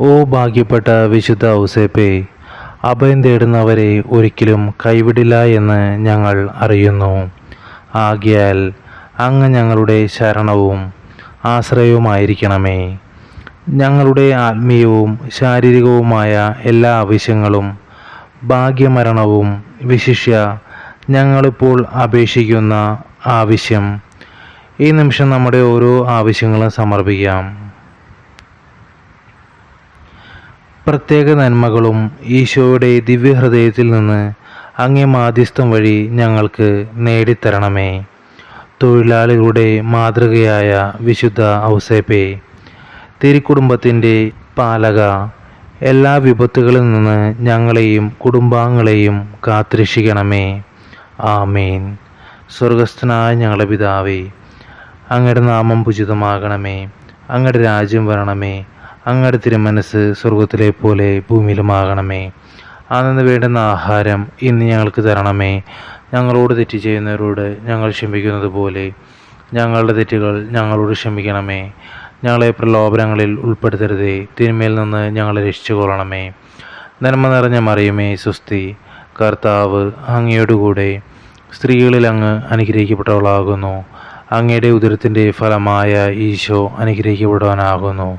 ഓ ഭാഗ്യപ്പെട്ട വിശുദ്ധ ഔസേപ്പേ അഭയം തേടുന്നവരെ ഒരിക്കലും കൈവിടില്ല എന്ന് ഞങ്ങൾ അറിയുന്നു. ആകിയാൽ അങ്ങ് ഞങ്ങളുടെ ശരണവും ആശ്രയവുമായിരിക്കണമേ. ഞങ്ങളുടെ ആത്മീയവും ശാരീരികവുമായ എല്ലാ ആവശ്യങ്ങളും ഭാഗ്യമരണവും വിശിഷ്യ ഞങ്ങളിപ്പോൾ അപേക്ഷിക്കുന്ന ആവശ്യം. ഈ നിമിഷം നമ്മുടെ ഓരോ ആവശ്യങ്ങളും സമർപ്പിക്കാം. പ്രത്യേക നന്മകളും ഈശോയുടെ ദിവ്യഹൃദയത്തിൽ നിന്ന് അങ്ങേ മാധ്യസ്ഥം വഴി ഞങ്ങൾക്ക് നേടിത്തരണമേ. തൊഴിലാളികളുടെ മാതൃകയായ വിശുദ്ധ ഔസേപ്പെ തിരുക്കുടുംബത്തിന്റെ പാലക എല്ലാ വിപത്തുകളിൽ നിന്ന് ഞങ്ങളെയും കുടുംബാംഗങ്ങളെയും കാത്തിരക്ഷിക്കണമേ. ആമേൻ. സ്വർഗസ്ഥനായ ഞങ്ങളുടെ പിതാവേ അങ്ങയുടെ നാമം പൂജിതമാകണമേ അങ്ങയുടെ രാജ്യം വരണമേ അങ്ങയുടെ തിരുമനസ് സ്വർഗത്തിലെ പോലെ ഭൂമിയിലുമാകണമേ. അന്നു വേണ്ടുന്ന ആഹാരം ഇന്ന് ഞങ്ങൾക്ക് തരണമേ. ഞങ്ങളോട് തെറ്റ് ചെയ്യുന്നവരോട് ഞങ്ങൾ ക്ഷമിക്കുന്നത് പോലെ. ഞങ്ങളുടെ തെറ്റുകൾ ഞങ്ങളോട് ക്ഷമിക്കണമേ. ഞങ്ങളെ പ്രലോഭനങ്ങളിൽ ഉൾപ്പെടുത്തരുതേ. തിന്മയിൽ നിന്ന് ഞങ്ങളെ രക്ഷിച്ചുകൊള്ളണമേ. നന്മ നിറഞ്ഞ മറിയുമേ സുസ്തി കർത്താവ് അങ്ങയോടുകൂടെ സ്ത്രീകളിൽ അങ്ങ് അനുഗ്രഹിക്കപ്പെട്ടവളാകുന്നു. അങ്ങയുടെ ഉദരത്തിന്റെ ഫലമായ ഈശോ അനുഗ്രഹിക്കപ്പെടുവാനാകുന്നു.